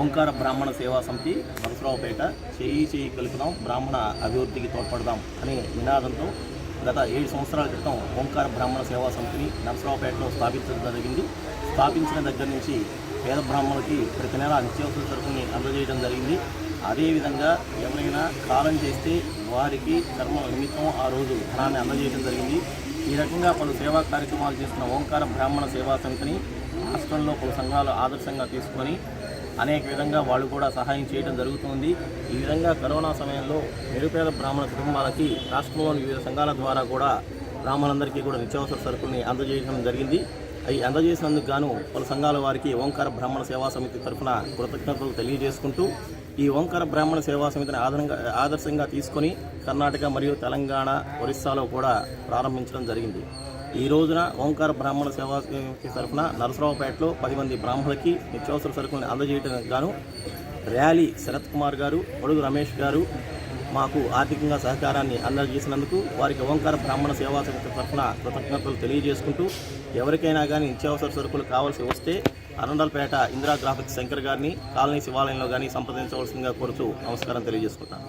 ఓంకార బ్రాహ్మణ సేవా సమితి నరసరావుపేట చేయి చేయి కలుపుదాం బ్రాహ్మణ అభివృద్ధికి తోడ్పడదాం అనే నినాదంతో గత ఏడు సంవత్సరాల క్రితం ఓంకార బ్రాహ్మణ సేవా సమితిని నరసరావుపేటలో స్థాపించడం జరిగింది. స్థాపించిన దగ్గర నుంచి పేద బ్రాహ్మణులకి ప్రతి నెల నిత్యావసర సరుకుని అందజేయడం జరిగింది. అదేవిధంగా ఎవరైనా కాలం చేస్తే వారికి కర్మ నిమిత్తం ఆ రోజు ధనాన్ని అందజేయడం జరిగింది. ఈ రకంగా పలు సేవా కార్యక్రమాలు చేస్తున్న ఓంకార బ్రాహ్మణ సేవా సమితిని రాష్ట్రంలో పలు సంఘాలు ఆదర్శంగా తీసుకొని అనేక విధంగా వాళ్ళు కూడా సహాయం చేయడం జరుగుతుంది. ఈ విధంగా కరోనా సమయంలో నిరుపేద బ్రాహ్మణ కుటుంబాలకి రాష్ట్రంలోని వివిధ సంఘాల ద్వారా కూడా బ్రాహ్మణులందరికీ కూడా నిత్యావసర సరుకుల్ని అందజేయడం జరిగింది. అవి అందజేసినందుకు గాను పలు సంఘాల వారికి ఓంకార బ్రాహ్మణ సేవా సమితి తరఫున కృతజ్ఞతలు తెలియజేసుకుంటూ ఈ ఓంకార బ్రాహ్మణ సేవా సమితిని ఆధారంగా ఆదర్శంగా తీసుకొని కర్ణాటక మరియు తెలంగాణ ఒరిస్సాలో కూడా ప్రారంభించడం జరిగింది. ఈ రోజున ఓంకార బ్రాహ్మణ సేవా తరఫున నరసరావుపేటలో పది మంది బ్రాహ్మణులకి నిత్యావసర సరుకులను అందజేయడానికి గాను ర్యాలీ శరత్ కుమార్ గారు పొడుగు రమేష్ గారు మాకు ఆర్థికంగా సహకారాన్ని అందజేసినందుకు వారికి ఓంకార బ్రాహ్మణ సేవా సంస్థ తరఫున కృతజ్ఞతలు తెలియజేసుకుంటూ ఎవరికైనా కానీ నిత్యావసర సరుకులు కావాల్సి వస్తే అరండల్పేట ఇందిరా గ్రాఫిక్స్ శంకర్ గారిని కాలనీ శివాలయంలో కానీ సంప్రదించవలసిందిగా కోరుతూ నమస్కారం తెలియజేసుకుంటాను